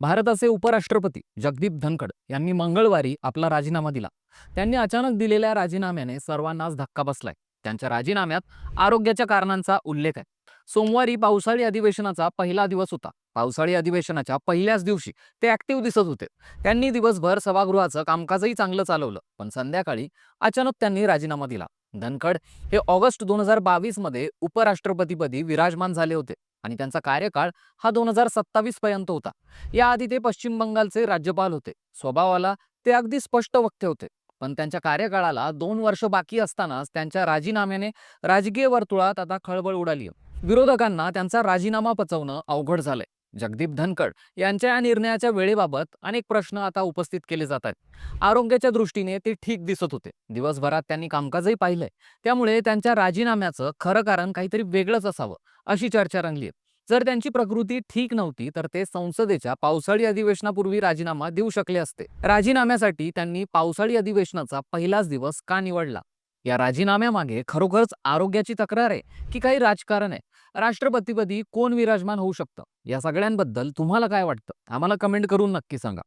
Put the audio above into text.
भारताचे उपराष्ट्रपती जगदीप धनखड यांनी मंगळवारी आपला राजीनामा दिला. त्यांनी अचानक दिलेल्या राजीनाम्याने सर्वांनाच धक्का बसलाय. त्यांच्या राजीनाम्यात आरोग्याच्या कारणांचा उल्लेख आहे. सोमवारी पावसाळी अधिवेशनाचा पहिला दिवस होता. पावसाळी अधिवेशनाच्या पहिल्याच दिवशी ते ऍक्टिव्ह दिसत होते. त्यांनी दिवसभर सभागृहाचं कामकाजही चांगलं चालवलं पण संध्याकाळी अचानक त्यांनी राजीनामा दिला. धनखड हे ऑगस्ट दोन हजार बावीसमध्ये उपराष्ट्रपतीपदी विराजमान झाले होते. आणि त्यांचा कार्यकाळ हा दोन हजार सत्तावीस पर्यंत होता. याआधी ते पश्चिम बंगालचे राज्यपाल होते. स्वभावाला ते अगदी स्पष्ट वक्ते होते. पण त्यांच्या कार्यकाळाला दोन वर्ष बाकी असतानाच त्यांच्या राजीनाम्याने राजकीय वर्तुळात आता खळबळ उडाली विरोधकांना त्यांचा राजीनामा पचवणं अवघड झालंय. जगदीप धनखड यांच्या या निर्णयाच्या वेळेबाबत अनेक प्रश्न आता उपस्थित केले जात आहेत. आरोग्याच्या दृष्टीने ते ठीक दिसत होते. दिवसभरात त्यांनी कामकाजही पाहिलंय. त्यामुळे त्यांच्या राजीनाम्याचं खरं कारण काहीतरी वेगळंच असावं अशी चर्चा रंगली आहे. जर त्यांची प्रकृती ठीक नव्हती तर ते संसदेच्या पावसाळी अधिवेशनापूर्वी राजीनामा देऊ शकले असते. राजीनाम्यासाठी त्यांनी पावसाळी अधिवेशनाचा पहिलाच दिवस का निवडला? या राजीनाम्यामागे खरोखरच आरोग्याची तक्रार आहे की काही राजकारण आहे? राष्ट्रपतीपदी कोण विराजमान होऊ शकतं? या सगळ्यांबद्दल तुम्हाला काय वाटतं? आम्हाला कमेंट करून नक्की सांगा.